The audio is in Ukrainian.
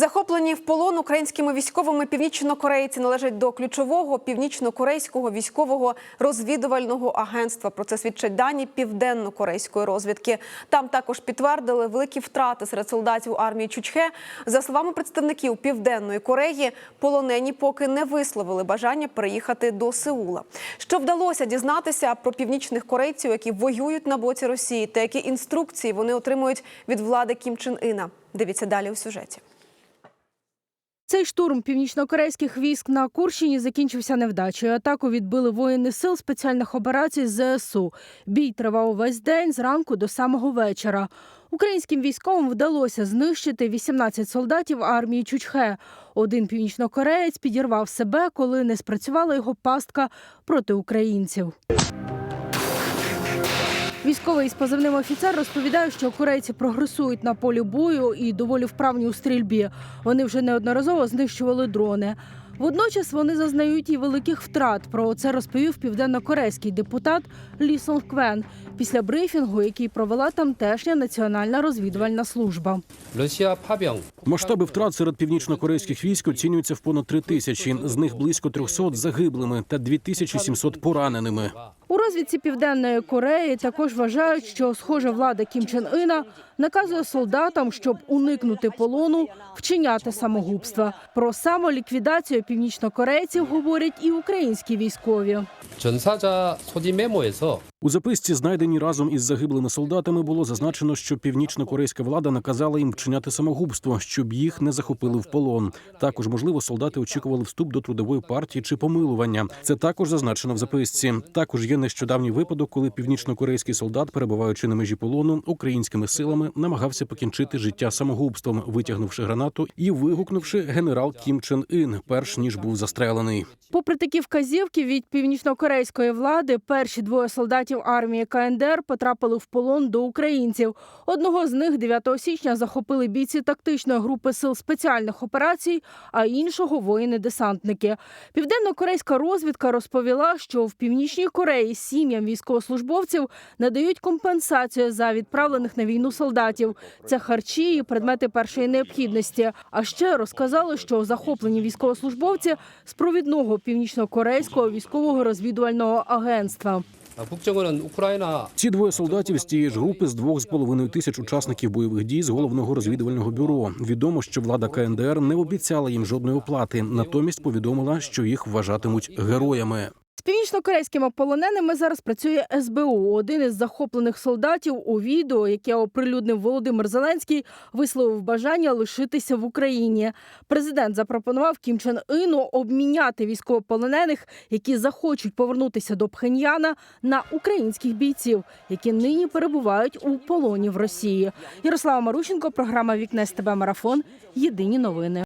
Захоплені в полон українськими військовими північнокорейці належать до ключового північно-корейського військового розвідувального агентства. Про це свідчать дані південно-корейської розвідки. Там також підтвердили великі втрати серед солдатів армії Чучхе. За словами представників Південної Кореї, полонені поки не висловили бажання переїхати до Сеула. Що вдалося дізнатися про північних корейців, які воюють на боці Росії, та які інструкції вони отримують від влади Кім Чен Іна. Дивіться далі у сюжеті. Цей штурм північнокорейських військ на Курщині закінчився невдачею. Атаку відбили воїни сил спеціальних операцій ЗСУ. Бій тривав увесь день з ранку до самого вечора. Українським військовим вдалося знищити 18 солдатів армії Чучхе. Один північнокореєць підірвав себе, коли не спрацювала його пастка проти українців. Військовий з позивним офіцер розповідає, що корейці прогресують на полі бою і доволі вправні у стрільбі. Вони вже неодноразово знищували дрони. Водночас вони зазнають і великих втрат. Про це розповів південнокорейський депутат Лі Сон Квен після брифінгу, який провела тамтешня національна розвідувальна служба. масштаби втрат серед північнокорейських військ оцінюються в понад три тисячі. З них близько 300 загиблими та 2700 пораненими. У розвідці Південної Кореї також вважають, що схоже влада Кім Чен Іна наказує солдатам, щоб уникнути полону, вчиняти самогубства. Про самоліквідацію північнокорейців говорять і українські військові. 전사자 소지 메모에서 У записці, знайденій разом із загиблими солдатами, було зазначено, що північно-корейська влада наказала їм вчиняти самогубство, щоб їх не захопили в полон. Також, можливо, солдати очікували вступ до трудової партії чи помилування. Це також зазначено в записці. Також є нещодавній випадок, коли північно-корейський солдат, перебуваючи на межі полону, українськими силами намагався покінчити життя самогубством, витягнувши гранату і вигукнувши генерал Кім Чен Ін, перш ніж був застрелений. Попри такі вказівки від північнокорейської влади, перші двоє солдатів армії КНДР потрапили в полон до українців. Одного з них 9 січня захопили бійці тактичної групи сил спеціальних операцій, а іншого воїни-десантники. Південно-корейська розвідка розповіла, що в північній Кореї і сім'ям військовослужбовців надають компенсацію за відправлених на війну солдатів. Це харчі і предмети першої необхідності. А ще розказали, що захоплені військовослужбовці з провідного північнокорейського військового розвідувального агентства. Ці двоє солдатів з тієї ж групи з двох з половиною тисяч учасників бойових дій з головного розвідувального бюро. Відомо, що влада КНДР не обіцяла їм жодної оплати натомість повідомила, що їх вважатимуть героями. З північно-корейськими полоненими зараз працює СБУ. Один із захоплених солдатів у відео, яке оприлюднив Володимир Зеленський, висловив бажання лишитися в Україні. Президент запропонував Кім Чен Іну обміняти військовополонених, які захочуть повернутися до Пхеньяна, на українських бійців, які нині перебувають у полоні в Росії. Ярослава Марущенко, програма Вікне СТБ Марафон. Єдині новини.